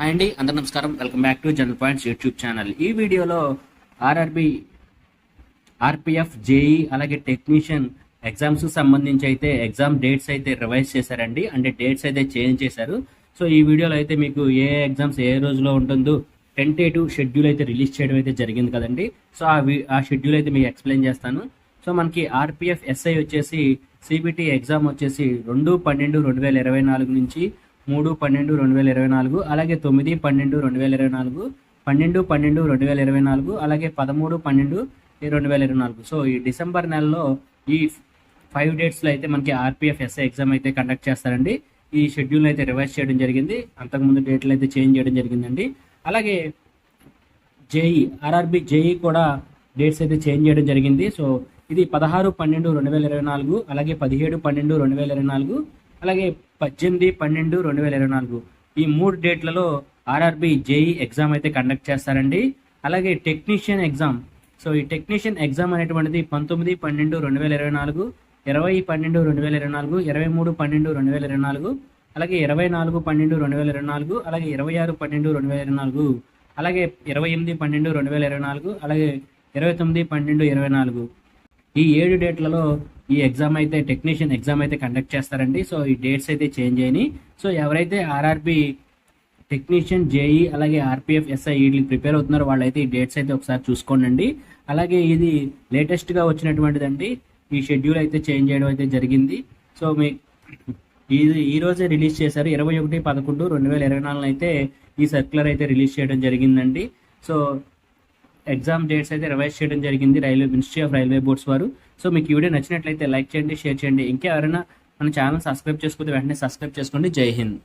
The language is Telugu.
హాయ్ అండి అందరు నమస్కారం. Welcome back to general points YouTube channel. ఈ వీడియోలో ఆర్ఆర్బి ఆర్పిఎఫ్ జేఈ అలాగే టెక్నీషియన్ ఎగ్జామ్స్ సంబంధించి అయితే ఎగ్జామ్ డేట్స్ అయితే రివైజ్ చేశారండి. అంటే డేట్స్ అయితే చేంజ్ చేశారు. సో ఈ వీడియోలో అయితే మీకు ఏ ఎగ్జామ్స్ ఏ రోజులో ఉంటుందో టెంటేటివ్ షెడ్యూల్ అయితే రిలీజ్ చేయడం అయితే జరిగింది కదండి. సో ఆ వి- ఆ షెడ్యూల్ అయితే మీకు ఎక్స్ప్లెయిన్ చేస్తాను. సో మనకి ఆర్పిఎఫ్ ఎస్ఐ వచ్చేసి సిబిటి ఎగ్జామ్ వచ్చేసి రెండు పన్నెండు రెండు వేల ఇరవై నాలుగు నుంచి మూడు పన్నెండు రెండు వేల ఇరవై నాలుగు అలాగే తొమ్మిది పన్నెండు రెండు వేల ఇరవై నాలుగు పన్నెండు పన్నెండు రెండు వేల ఇరవై నాలుగు అలాగే పదమూడు పన్నెండు రెండు వేల ఇరవై నాలుగు. సో ఈ డిసెంబర్ నెలలో ఈ ఫైవ్ డేట్స్లో అయితే మనకి ఆర్పిఎఫ్ ఎస్ఐ ఎగ్జామ్ అయితే కండక్ట్ చేస్తారండి. ఈ షెడ్యూల్ అయితే రివైజ్ చేయడం జరిగింది. అంతకుముందు డేట్లు అయితే చేంజ్ చేయడం జరిగిందండి. అలాగే జేఈ ఆర్ఆర్బి జేఈ కూడా డేట్స్ అయితే చేంజ్ చేయడం జరిగింది. సో ఇది పదహారు పన్నెండు రెండు వేల ఇరవై నాలుగు అలాగే పదిహేడు పన్నెండు రెండు వేల ఇరవై నాలుగు అలాగే పద్దెనిమిది పన్నెండు రెండు వేల ఇరవై నాలుగు. ఈ మూడు డేట్లలో ఆర్ఆర్బి జేఈ ఎగ్జామ్ అయితే కండక్ట్ చేస్తారండి. అలాగే టెక్నీషియన్ ఎగ్జామ్. సో ఈ టెక్నీషియన్ ఎగ్జామ్ అనేటువంటిది పంతొమ్మిది పన్నెండు రెండు వేల ఇరవై నాలుగు ఇరవై పన్నెండు రెండు వేల ఇరవై నాలుగు ఇరవై మూడు పన్నెండు రెండు వేల ఇరవై నాలుగు అలాగే ఇరవై నాలుగు పన్నెండు రెండు వేల ఇరవై నాలుగు అలాగే ఇరవై ఆరు పన్నెండు రెండు వేల ఇరవై నాలుగు అలాగే ఇరవై ఎనిమిది పన్నెండు రెండు వేల ఇరవై నాలుగు అలాగే ఇరవై తొమ్మిది పన్నెండు ఇరవై నాలుగు. ఈ ఏడు డేట్లలో ఈ ఎగ్జామ్ అయితే టెక్నీషియన్ ఎగ్జామ్ అయితే కండక్ట్ చేస్తారండి. సో ఈ డేట్స్ అయితే చేంజ్ అయినాయి. సో ఎవరైతే ఆర్ఆర్బి టెక్నీషియన్ జేఈ అలాగే ఆర్పిఎఫ్ ఎస్ఐ వీటికి ప్రిపేర్ అవుతున్నారో వాళ్ళైతే ఈ డేట్స్ అయితే ఒకసారి చూసుకోండి అలాగే ఇది లేటెస్ట్గా వచ్చినటువంటిదండి. ఈ షెడ్యూల్ అయితే చేంజ్ చేయడం అయితే జరిగింది. సో మీ ఇది ఈ రోజే రిలీజ్ చేశారు. ఇరవై ఒకటి పదకొండు రెండు వేల ఇరవై నాలుగులో అయితే ఈ సర్క్యులర్ అయితే రిలీజ్ చేయడం జరిగిందండి. సో ఎగ్జామ్ డేట్స్ అయితే రివైజ్ చేయడం జరిగింది railway ministry of railway boards వారు. సో మీకు ఈ వీడియో నచ్చినట్లయితే లైక్ చేయండి షేర్ చేయండి. ఇంకా ఎవరైనా మన ఛానల్ సబ్స్క్రైబ్ చేసుకుంటే వెంటనే సబ్స్క్రైబ్ చేసుకోండి. జై హింద్.